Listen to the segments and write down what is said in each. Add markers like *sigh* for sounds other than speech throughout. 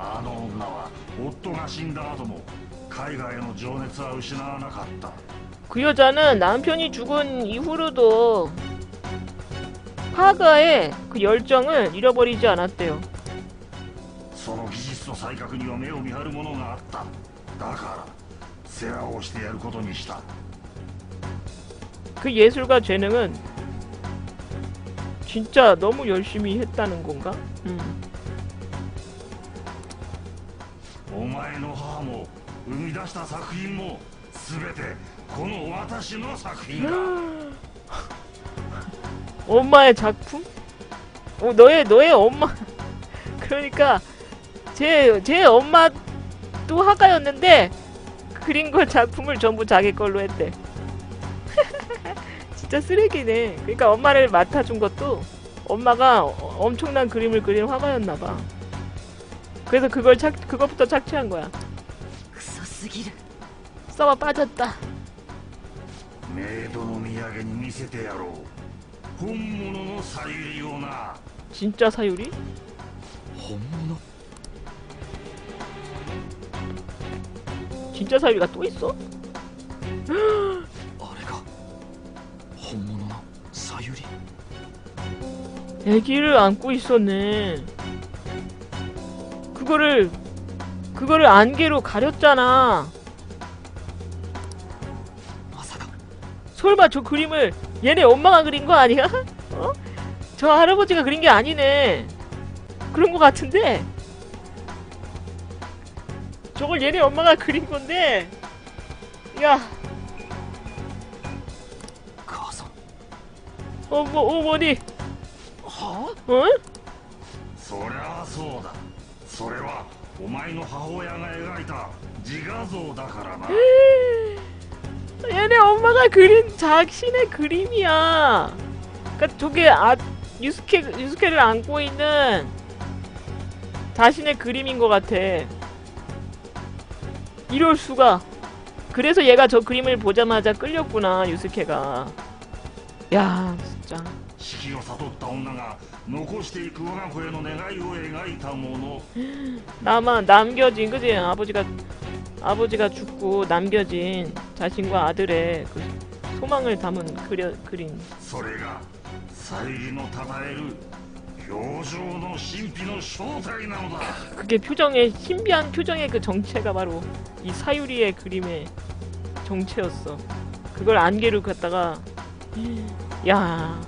あの女は夫が死んだ後も海外への情熱は失わなかった 그 여자는 남편이 죽은 이후로도 화가의 그 열정을 잃어버리지 않았대요. その技術と才覚には目を見張るものがあっただから世話をしてやることにした 그 예술과 재능은 진짜 너무 열심히 했다는 건가? 음. お前の母も生み出した作品も全てこの私の作品だ 엄마의 *gasps* 작품? 어, 너의 너의 엄마. *laughs* 그러니까 제 제 엄마도 화가였는데 그린 걸 작품을 전부 자기 걸로 했대. *laughs* 진짜 쓰레기네. 그러니까 엄마를 맡아준 것도 엄마가 어- 엄청난 그림을 그린 화가였나 봐. 그래서 그걸 착 그것부터 착취한 거야. 써봐 빠졌다. 진짜 사유리? 진짜 사유리가 또 있어? *gasps* 애기를 안고 있었네. 그거를 그거를 안개로 가렸잖아. まさか 설마 저 그림을 얘네 엄마가 그린 거 아니야? *laughs* 어? 저 할아버지가 그린 게 아니네. 그런 거 같은데. 저걸 얘네 엄마가 그린 건데. 야, 母さん 어머 어머니, は 어? そりゃあそうだ それはお前の母親が描いた自画像だからな *laughs* 얘네 엄마가 그린 자신의 그림이야. 그러니까 저게 아 유스케 유스케를 안고 있는 자신의 그림인 것 같아. 이럴 수가. 그래서 얘가 저 그림을 보자마자 끌렸구나 유스케가. 야 진짜. 死期を悟った女が残していく我が子への願いを描いたもの 나만 남겨진 그지 아버지가 아버지가 죽고 남겨진 자신과 아들의 그 소망을 담은 그려 그린 それがさゆりのたたえる表情の神秘の正体なのだ 그게 표정의 신비한 표정의 그 정체가 바로 이 사유리의 그림의 정체였어. 그걸 안개로 갖다가 야.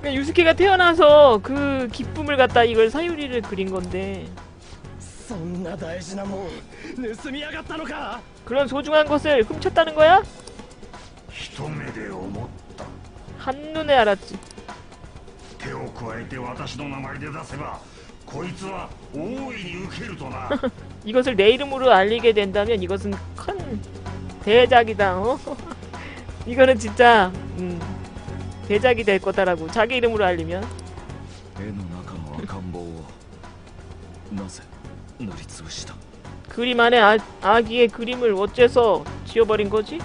그러니까 유스케가 태어나서 그 기쁨을 갖다 이걸 사유리를 그린 건데 そんな大事なもん盗みやがったのか 그런 소중한 것을 훔쳤다는 거야? 一目で思った 한눈에 알았지. 手を加えて私の名前で出せばこいつは大いに受けるとな *laughs* 이것을 내 이름으로 알리게 된다면 이것은 큰 대작이다. 어? *laughs* 이거는 진짜 음, 대작이 될 거다라고 자기 이름으로 알리면 그림 안에 아, 아기의 그림을 어째서 지워버린 거지?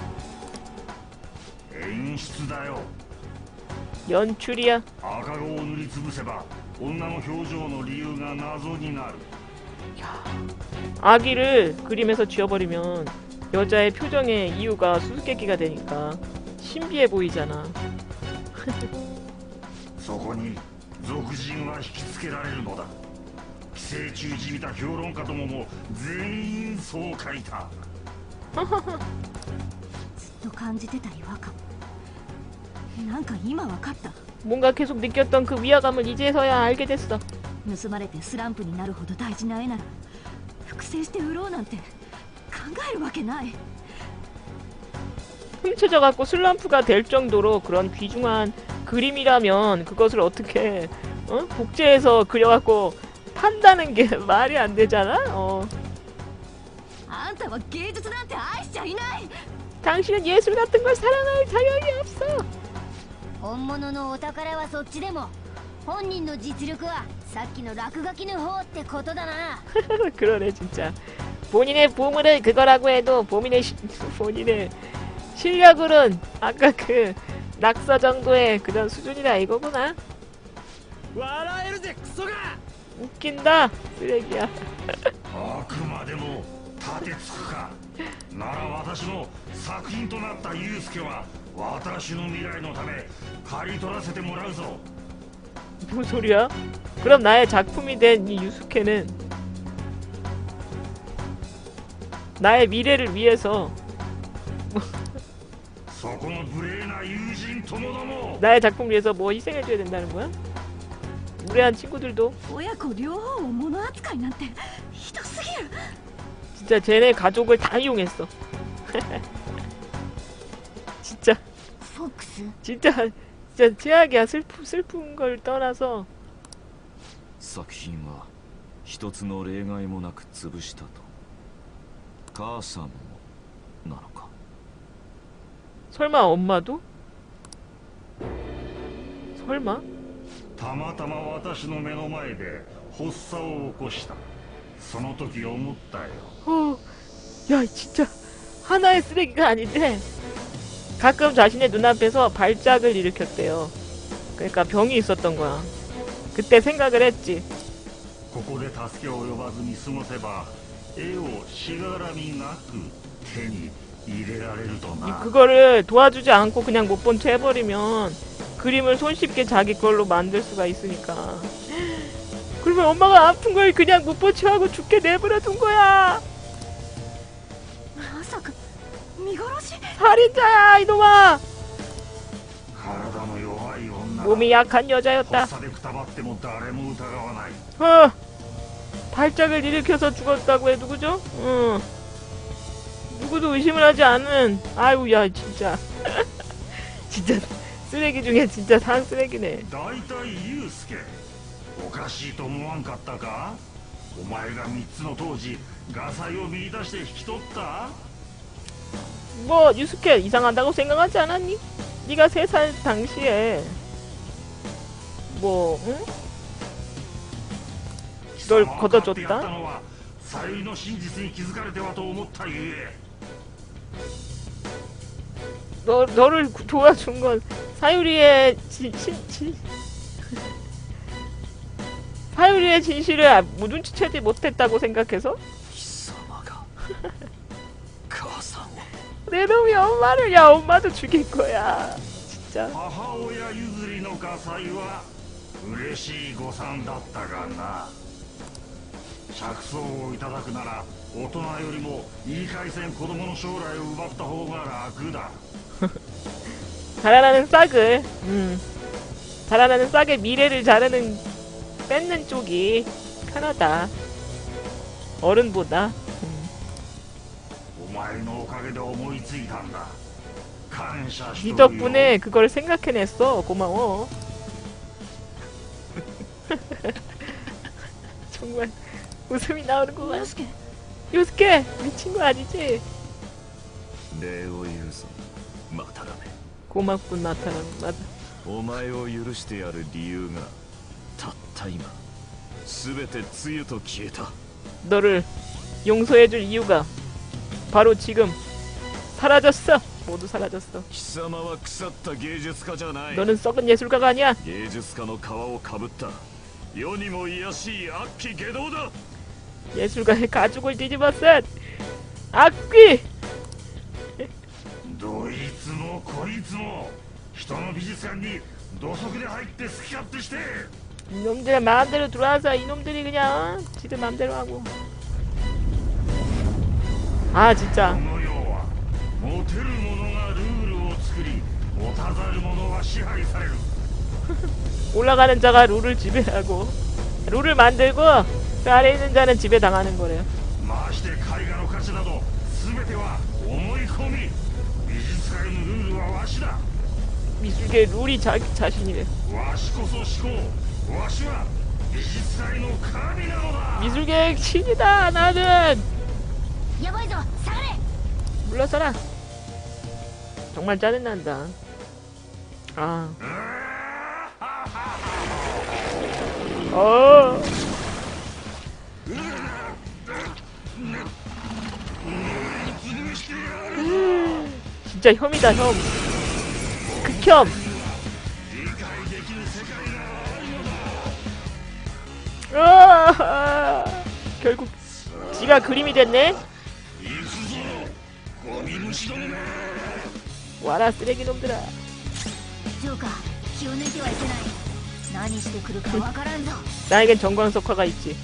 연출이야. 아기를 그림에서 지워버리면 여자의 표정의 이유가 수수께끼가 되니까 신비해 보이잖아. *laughs* そこに俗人は引きつけられるのだ寄生虫じみた評論家どもも全員そう書いた*laughs* ずっと感じてた違和感なんか今わかった 뭔가 계속 느꼈던 그 위화감을 이제서야 알게 됐어. 盗まれてスランプになるほど大事な絵なら複製して売ろうなんて考えるわけない 훔쳐져 갖고 슬럼프가 될 정도로 그런 귀중한 그림이라면 그것을 어떻게 어? 복제해서 그려갖고 판다는 게 *laughs* 말이 안 되잖아. 어. あんたは芸術なんて愛しちゃいない 당신은 예술 같은 걸 사랑할 자격이 없어. 本物のお宝はそっちでも本人の実力はさっきの落書きの方ってことだな *laughs* 그러네 진짜. 본인의 보물은 그거라고 해도 본인의 시, 본인의 실력으론 아까 그 낙서 정도의 그런 수준이라 이거구나. 웃긴다 쓰레기야. *laughs* 뭔 소리야? 그럼 나의 작품이 된 이 유스케는 나의 미래를 위해서 뭐 나의 작품을 위해서 뭐 희생해줘야 된다는 거야? 무례한 친구들도 親子両方を物扱いなんてひどすぎる 진짜 쟤네 가족을 다 이용했어. *laughs* 진짜 フォックス 진짜 진짜 최악이야 슬프 슬픈 걸 떠나서 作品は一つの例外もなく潰したと母さんもなのか 설마 엄마도? 설마? たまたま私の目の前で発作を起こしたその時思ったよ 어, 야 진짜 하나의 쓰레기가 아닌데 가끔 자신의 눈앞에서 발작을 일으켰대요. 그러니까 병이 있었던 거야. 그때 생각을 했지. ここで助けを呼ばずに過ごせば絵をしがらみなく手に入れられると 이- な 그거를 도와주지 않고 그냥 못 본 채 해버리면 그림을 손쉽게 자기 걸로 만들 수가 있으니까. 그러면 엄마가 아픈 걸 그냥 못 본 채하고 죽게 내버려 둔 거야. 살인자야 이놈아! 몸이 약한 여자였다. 어, 발작을 일으켜서 죽었다고 해도 그죠? 응. 어. 누구도 의심을 하지 않은 아유 야 진짜 *laughs* 진짜 쓰레기 중에 진짜 산 쓰레기네 大体ユウスケおかしいと思わんかったかお前が3つの当時ガサイを見出して引き取った 뭐 유스케 이상하다고 생각하지 않았니? 네가 세 살 당시에 뭐 응? 널 貴様を 걷어줬다? 買ってやったのはさゆりの真実に気づかれてはと思ったゆえ 너 너를 구- 도와준 건 사유리의 진, 진, 진 *laughs* 사유리의 진실을 아- 뭐 눈치채지 못했다고 생각해서 貴様が母さんを 내 놈이 엄마를 야 엄마도 죽일 거야 진짜 母親譲りのガサイは嬉しい誤算だったがな着想をいただくなら 大人よりも言い返せん子供の将来を奪った方が楽だ 자라나는 싹을 *laughs* 음 자라나는 싹의 미래를 자르는 뺏는 쪽이 편하다 어른보다 お前のおかげで思いついたんだ感謝し 네 とるよ 덕분에 그걸 생각해냈어 고마워 *laughs* 정말 웃음이 나오는 것 ユ 같아 スケ 요스케 미친 거 아니지? 礼を言うぞマタラメ 고맙군 나타나 맞아 お前を許してやる理由がたった今全て露と消えた 너를 용서해줄 이유가 바로 지금 사라졌어 모두 사라졌어 貴様は腐った芸術家じゃない 너는 썩은 예술가가 아니야 芸術家の皮をかぶった世にも卑しい悪鬼下道だ 예술가의 가죽을 뒤집어쓴 악귀 どいつもこいつも人の美術館に土足で入って好き勝手して 이놈들 마음대로 들어와서 이놈들이 그냥 어? 지들 마음대로 하고 아 こ 진짜 *laughs* の世はモテる者がルールを作り持たざる者は支配される 올라가는 자가 룰을 지배하고 룰을 만들고 그 아래 있는 자는 집에 당하는 거래요. 미술계 룰이 자, 자신이래. 미술계 신이다 나는. 물러서라. 정말 짜증난다. 아. 어. 진짜 혐이다 혐. 극혐. 아, 결국 지가 그림이 됐네. 와라 쓰레기놈들아. 나에겐 정광석화가 있지.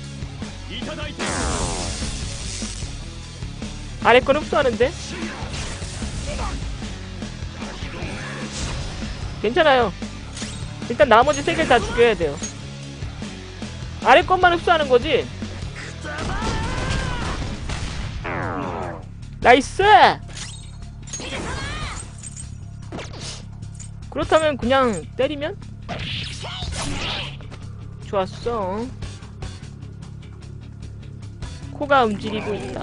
아래 건 흡수하는데? 괜찮아요 일단 나머지 세 개를 다 죽여야 돼요 아래 것만 흡수하는 거지? 나이스! 그렇다면 그냥 때리면? 좋았어. 코가 움직이고 있다.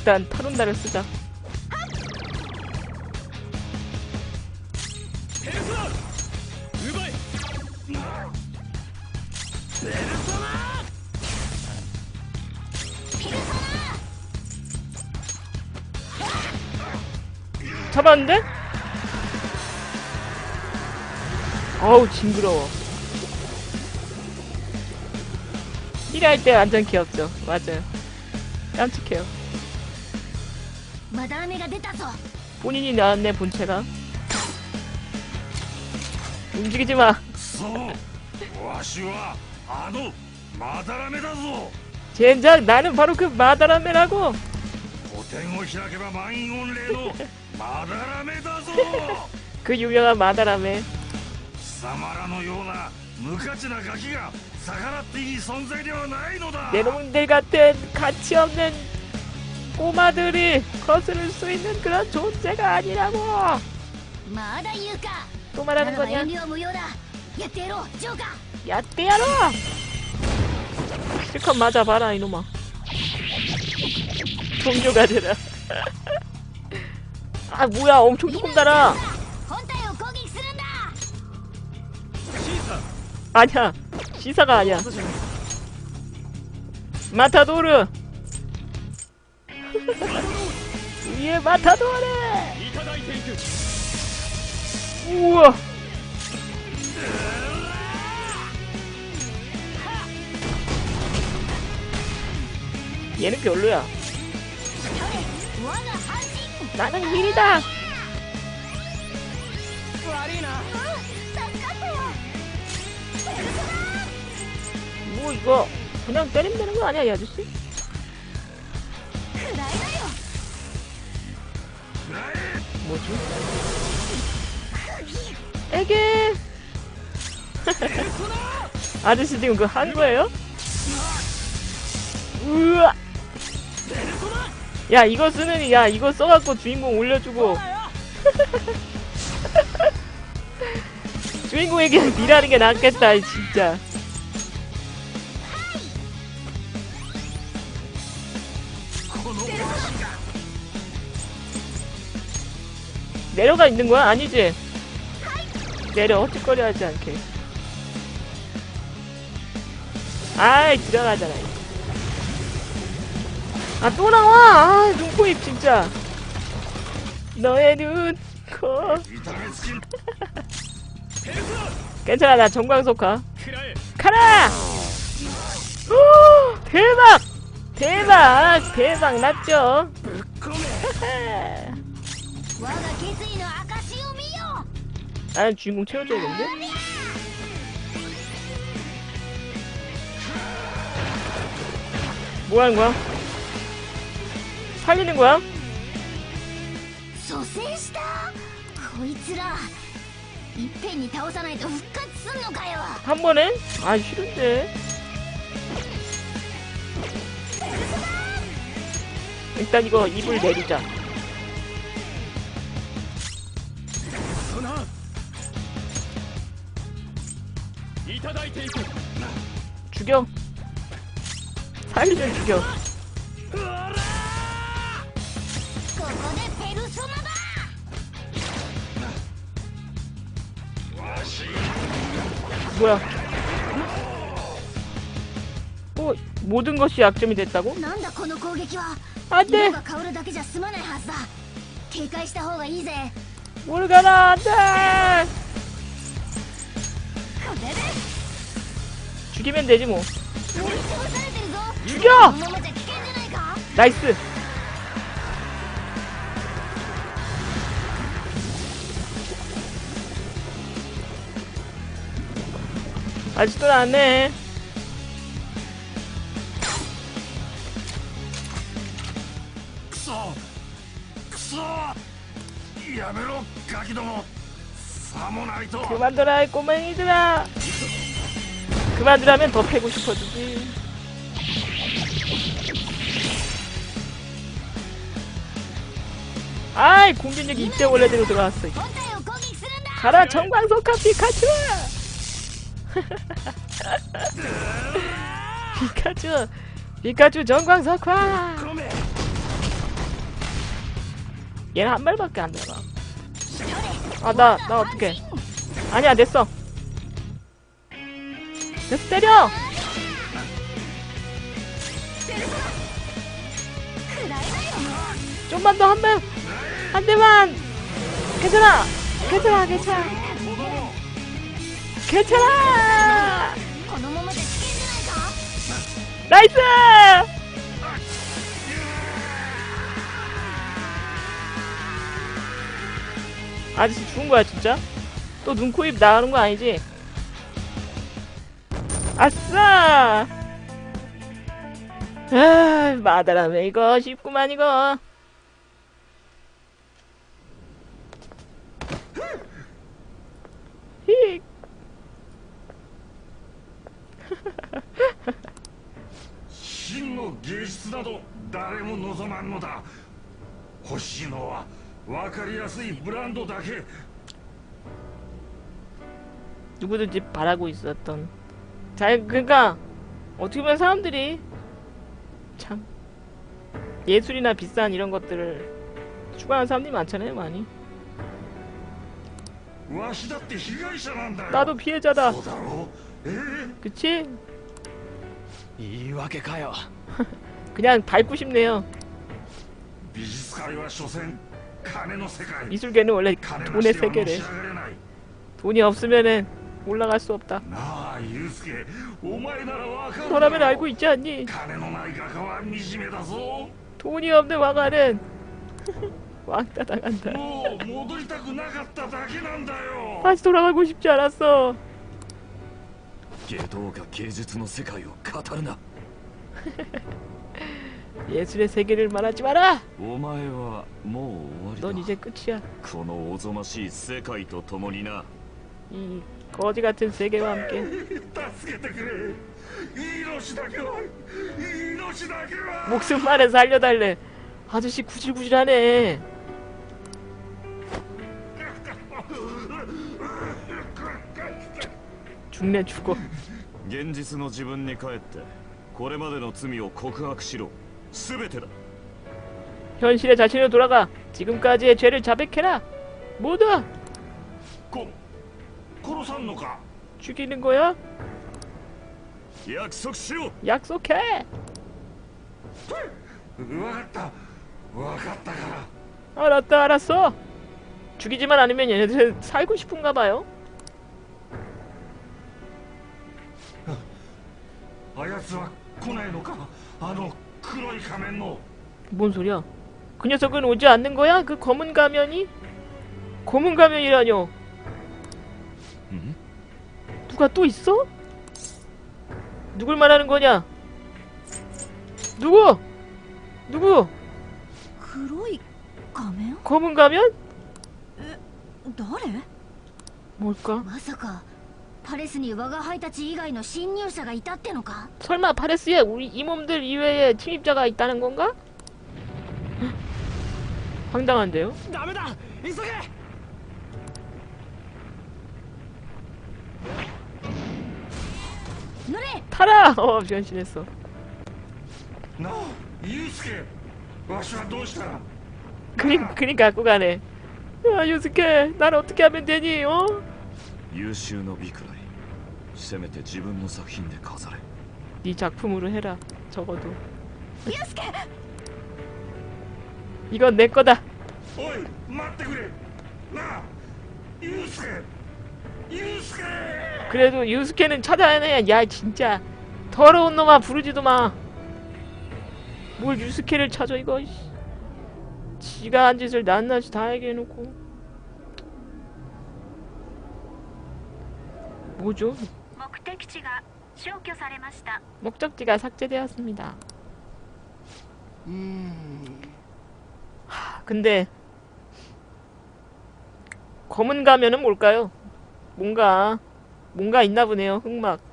일단 타론다를 쓰자. 잡았는데? 어우 징그러워 힐할 때 완전 귀엽죠 맞아요 깜찍해요 まだ雨が出たぞ 본인이 나왔네 본체가 움직이지 마 くそわしはあのまだらめだぞ 젠장 나는 바로 그 마다라메라고 古典を開けば満員御礼のまだらめだぞ 그 유명한 마다라메 貴様らのような無価値なガキが逆らっていい存在ではないのだ 내 놈들 같은 가치 없는 꼬마들이 거스를 수 있는 그런 존재가 아니라고. 또 말하는 거냐? 야, 떼야로! 실컷 맞아봐라, 이놈아. 종교가 되라. *laughs* 아, 뭐야, 엄청 조금 달아. 아니야, 시사가 아니야. 마타도르! 위에 마타도아래! 우와! 얘는 별로야. 나는 힐이다! 뭐 이거 그냥 때리면 되는 거 아니야 이 아저씨? 뭐지? 에게 아저씨 지금 그거 한 거예요? 우와 야 이거 쓰느니 야 이거 써갖고 주인공 올려주고 *laughs* 주인공에게 *laughs* 니라는 게 낫겠다 진짜 내려가 있는 거야? 아니지? 내려 헛짓거리 하지 않게 아이 지랄하잖아 아 또 나와! 아 눈코입 진짜 너의 눈코 *laughs* 괜찮아 나 정광석화 카라! 오, 대박! 대박! 대박 났죠? *laughs* 나 주인공 채워줘야겠는데? 뭐 하는 거야? 살리는 거야? 한 번에? 아 싫은데 일단 이거 입을 내리자 죽여 살려 죽여 뭐야 어? 모든 것이 약점이 됐다고? 안돼! 모르가라 안돼! 죽이면 되지 뭐. 죽여! 나이스! 아직도 안네 그만둬라 꼬맹이들아! 그만두라면 더 패고 싶어지지. 아이 공격력이 이때 원래대로 들어왔어. 가라 정광석화 *laughs* 피카츄! 피카츄! 피카츄 정광석화! 얘는 한 발밖에 안 들어가. 아, 나, 나 어떡해. 아니야, 됐어. 계속 때려! 좀만 더 한 번! 한 대만! 괜찮아! 괜찮아, 괜찮아! 괜찮아! 나이스! 아저씨 죽은 거야, 진짜? 또 눈, 코, 입 나가는 거 아니지? 아싸! 아, 마다라면 이거 쉽구만 이거. 히. 真の芸術など誰も望まんのだ欲しいのは分かりやすいブランドだけ 누구든지 바라고 있었던. 자, 그러니까 어떻게 보면 사람들이 참 예술이나 비싼 이런 것들을 추구하는 사람들이 많잖아요, 많이. 나도 피해자다. 그치? 이와게가요. *laughs* 그냥 밟고 싶네요. 미술계는 원래 돈의 세계래. 돈이 없으면은 올라갈 수 없다. 너라면 알고 있지 않니? 돈이 없는 왕아는 왕따 당한다. 다시 돌아가고 싶지 않았어. *laughs* 예술의 세계를 말하지 마라. 넌 이제 끝이야. 이 거지 같은 세계와 함께 助けてくれ命だけは命だけは 목숨만에 살려달래. 아저씨 구질구질하네. 죽네 죽어. 現実の自分に帰ってこれまでの罪を告白しろ全てだ 현실의 자신으로 돌아가. 지금까지의 죄를 자백해라. 모두 こ殺さんのか 죽이는 거야? 약속시오. 약속해. 와갔다. 와갔다 가라. 알았다 알았어. 죽이지만 않으면 얘네들 살고 싶은가 봐요. 뭔 소리야? 그 녀석은 오지 않는 거야? 그 검은 가면이? 검은 가면이라뇨. 응? 누가 또 있어? 누굴 말하는 거냐? 누구? 누구? 黒い仮面 검은 가면? 誰 뭘까? まさかパレスに我が輩たち以外の侵入者がいたってのか 설마 파레스에 우리 이 몸들 이외에 침입자가 있다는 건가? 헉, 황당한데요? ダメだ急げ 살아! 어, 변신했어. 그니, 그니 갖고 가네. 야, 유스케, 난 어떻게 하면 되니, 어? 네 작품으로 해라, 적어도. 유스케! 이건 내 거다. 어이, 맞다 그래. 나 유스케. 유스케. 그래도 유스케는 찾아내야 야 진짜 더러운 놈아 부르지도 마. 뭘 유스케를 찾아 이거. 지가 한 짓을 낱낱이 다 얘기해놓고. 뭐죠? 목적지가 목적지가 삭제되었습니다. 음. 하, 근데 검은 가면은 뭘까요? 뭔가 뭔가 있나 보네요. 흑막.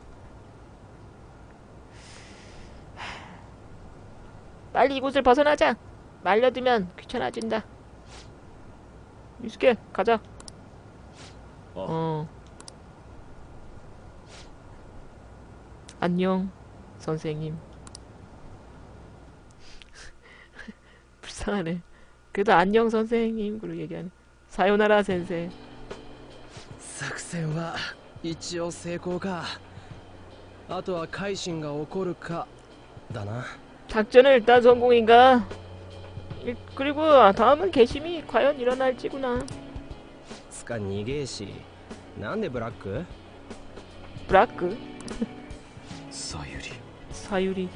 빨리 이곳을 벗어나자. 말려두면 귀찮아진다. 유스케 가자. 어. 안녕 선생님. *laughs* 불쌍하네. 그래도 안녕 선생님 그리고 얘기하네. 사요나라 센세. 作戦は一応成功かあとは改心が起こるかだな 작전은 일단 성공인가? 일- 그리고 다음은 개심이 과연 일어날지구나. つか逃げえしなんでブラック 브라크 さゆり 사유리.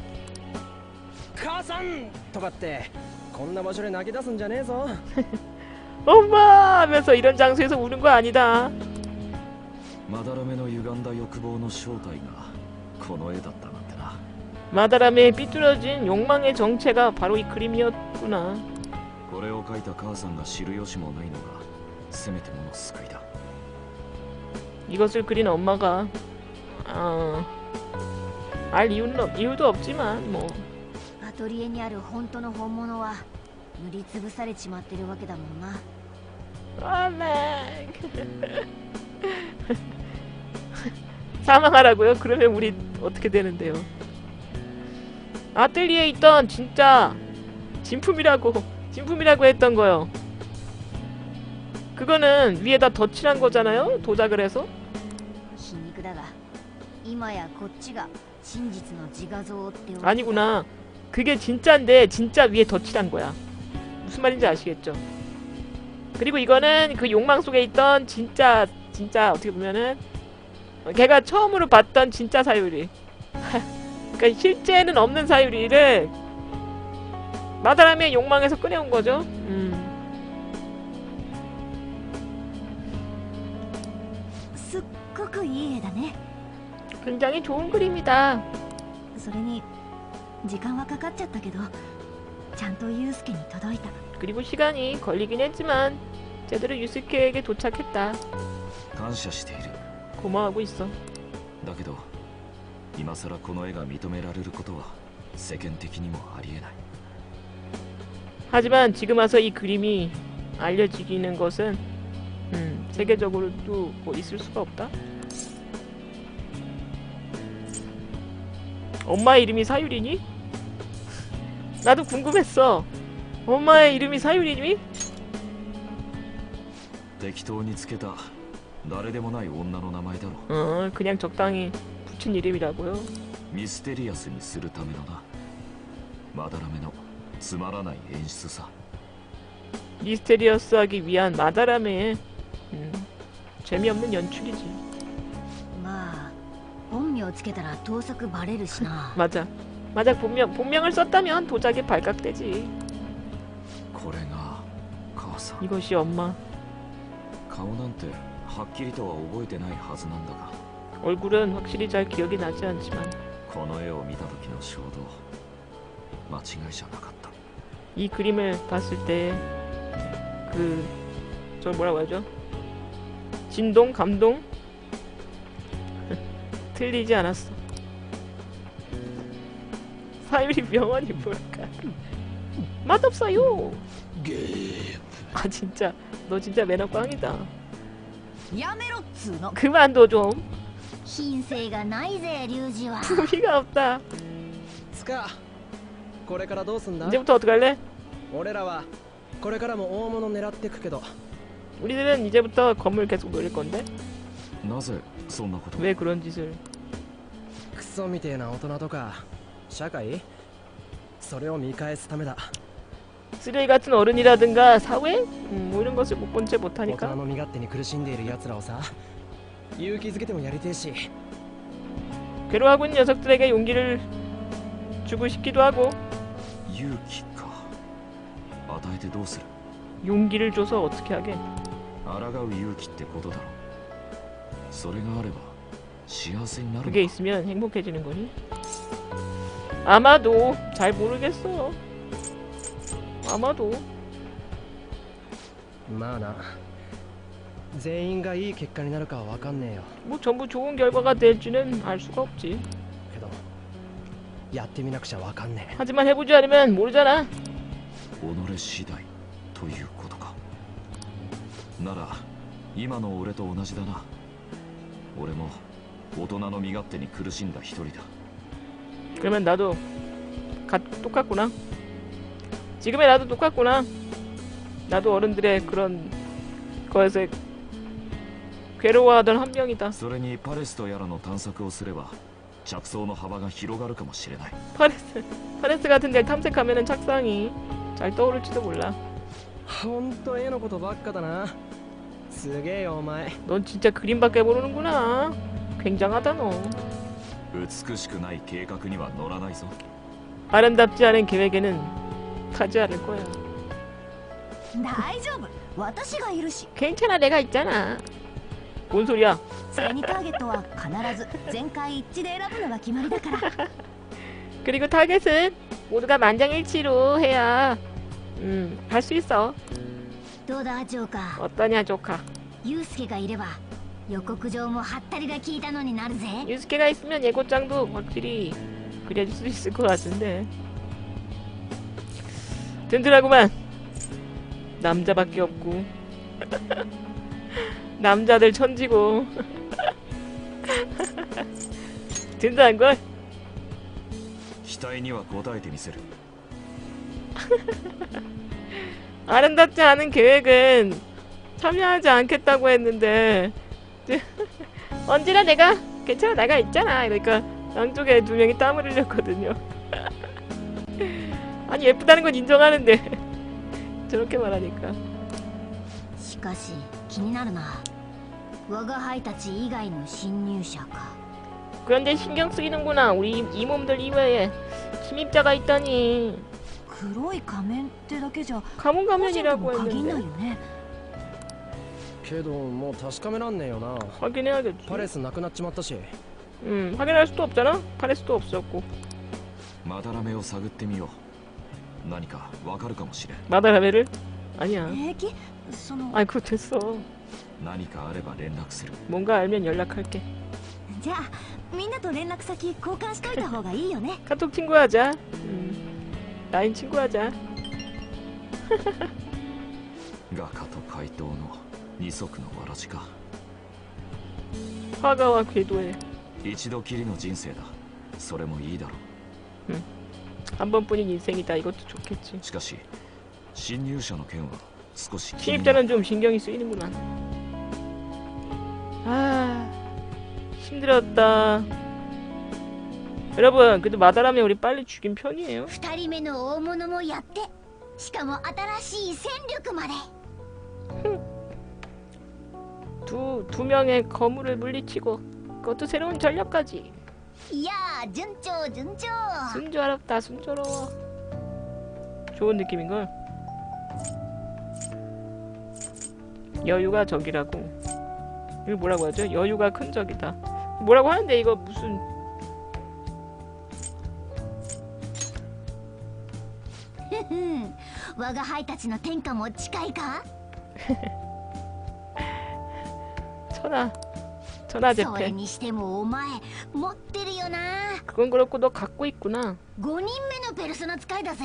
母さんとかってこんな場所で泣き出すんじゃねえぞ 엄마 하면서 이런 장소에서 우는 거 아니다. まだらめの歪んだ欲望の正体がこの絵だったなんてな 마다람의 삐뚤어진 욕망의 정체가 바로 이 그림이었구나. これを描いた母さんが知る由もないのがせめてもの救いだ 이것을 그린 엄마가 아, 알 이유는 없, 이유도 없지만 뭐 アトリエにある本当の本物は塗りつぶされちまってるわけだもんな 아메 *laughs* 사망하라고요? 그러면 우리 어떻게 되는데요? 아틀리에 있던 진짜 진품이라고 진품이라고 했던 거요. 그거는 위에다 덧칠한 거잖아요. 도작을 해서 皮肉だが今やこっちが真実の自画像ってわけだ 아니구나. 그게 진짜인데 진짜 위에 덧칠한 거야. 무슨 말인지 아시겠죠? 그리고 이거는 그 욕망 속에 있던 진짜 진짜 어떻게 보면은 어, 걔가 처음으로 봤던 진짜 사유리. 그러니까 실제는 없는 사유리를 마다라미의 욕망에서 꺼내온 거죠. 음. すっごくいい絵だね 굉장히 좋은 그림이다. それに時間はかかっちゃったけどちゃんとユウスケに届いた 그리고 시간이 걸리긴 했지만 제대로 유스케에게 도착했다. 感謝している 고마워하고 있어. だけど 今さらこの絵が認められることは世間的にもありえない 하지만 지금 와서 이 그림이 알려지기는 것은 음, 세계적으로도 뭐 있을 수가 없다. 엄마의 이름이 사유리니? 나도 궁금했어. 엄마의 이름이 사유리니? 適当につけた誰でもない女の名前だろ 어, 그냥 적당히 붙인 이름이라고요. ミステリアスにするためのなまだらめのつまらない演出さ 미스테리어스하기 위한 마다라메의 음, 재미없는 연출이지. まあ本名つけたら盗作バレるしな *laughs* 맞아. 만약 본명 본명을 썼다면 도자기 발각되지. これが母さん 이것이 엄마. 顔なんてはっきりとは覚えてないはずなんだが 얼굴은 확실히 잘 기억이 나지 않지만 이 그림을 봤을 때 그 저 뭐라고 하죠? 진동? 감동? *laughs* 틀리지 않았어 사유리 병원이 뭘까? 맛없어요! 아 진짜 너 진짜 매너 꽝이다 그만둬 좀 品性がないぜ龍二は 부비가 없다. つかこれからどうすんだ 이제부터 어떡할래? 俺らはこれからも大物狙ってくけど 우리들은 이제부터 건물 계속 노릴 건데 なぜそんなことを 왜 그런 짓을? クソみてえな大人とか社会それを見返すためだ 쓰레기 같은 어른이라든가 사회? 음, 뭐 이런 것을 못 본 채 大人 못하니까 の身勝手に苦しんでいる奴らをさ 勇気づけてもやりてえし 괴로워하고 있는 녀석들에게 용기를 주고 싶기도 하고 勇気か与えてどうする 용기를 줘서 어떻게 하게? 抗う勇気ってことだろそれがあれば幸せになる 그게 있으면 행복해지는 거니? 아마도 잘 모르겠어. 아마도 まあな 全員がいい結果になるかは分かんねえよ 뭐 전부 좋은 결과가 될지는 알 수가 없지. けどやってみなくちゃ分かんねえ 하지만 해보지 않으면 모르잖아. 己次第ということかなら今の俺と同じだな俺も大人の身勝手に苦しんだ一人だ 그러면 나도 가, 똑같구나. 지금의 나도 똑같구나. 나도 어른들의 그런 거에서 괴로워하던 한 명이다. それにパレスとやらの探索をすれば着想の幅が広がるかもしれない 파레스, 파레스 같은 데를 탐색하면은 착상이 잘 떠오를지도 몰라. ほんと絵のことばっかだなすげえよお前 넌 진짜 그림밖에 모르는구나. 굉장하다 너. 美しくない計画には乗らないぞ 아름답지 않은 계획에는 타지 않을 거야. 大丈夫私がいるし 괜찮아 내가 있잖아. 뭔 소리야? それにターゲットは必ず全会一致で選ぶのが決まりだから *laughs* 그리고 타겟은 모두가 만장일치로 해야 음, 할 수 있어. どうだジョーカー 어떠냐 조카. ユウスケがいれば予告状もハったりが効いたのになるぜ 유스케가 있으면 예고장도 확실히 그려줄 수 있을 것 같은데. 든든하구만. 남자밖에 없고. *laughs* 남자들 천지고. *laughs* 든든한 걸. *laughs* 期待には応えてみせる 아름답지 않은 계획은 참여하지 않겠다고 했는데 *laughs* 언제나 내가 괜찮아 내가 있잖아 그러니까 양쪽에 두 명이 땀을 흘렸거든요 아니 예쁘다는 건 인정하는데 저렇게 말하니까 しかし気になるな 我が輩たち以外の侵入者か 그런데 신경 쓰이는구나 우리 이 몸들 이외에 침입자가 있다니 黒い仮面ってだけじゃ 가문 個人と 가면이라고 も限んない 했는데 よねけどもう確かめらんねえよな 확인해야겠지 パレスなくなっちまったし 음 확인할 수도 없잖아 팔할 수도 없었고 まだらめを探ってみよう何かわかるかもしれん 마다라메를 아니야 平気その 아이 그거 됐어 何かあれば連絡する 뭔가 알면 연락할게 じゃあみんなと連絡先交換しといた方がいいよね 카톡 친구하자. 음, 라인 친구하자. 画家と怪盗の二足のわらじか 화가와 궤도에 一度きりの人生だそれもいいだろ 한 번뿐인 인생이다. 이것도 좋겠지. うしかし侵入者の件は少し気になる 신입자는 좀 신경이 쓰이는구나. 아, 힘들었다. 여러분, 그래도 마다라면 우리 빨리 죽인 편이에요. 二人目の大物もやってしかも新しい戦力まで 두, *laughs* 두 명의 거물을 물리치고 그것도 새로운 전력까지. いやー順調順調 순조롭다, 순조로워. 좋은 느낌인걸. 여유가 적이라고. 이거 뭐라고 하죠? 여유가 큰 적이다. 뭐라고 하는데 이거 무슨 *laughs* うん我が輩たちの天下も近いか 천하 そ 천하제패 れにしてもお前持ってるよな 그건 그렇고 너 갖고 있구나 5人目のペルソナ使いだぜ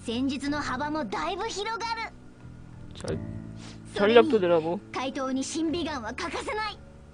戦術の幅もだいぶ広がる 절, それだけでラボ回答に神眼は欠かせない。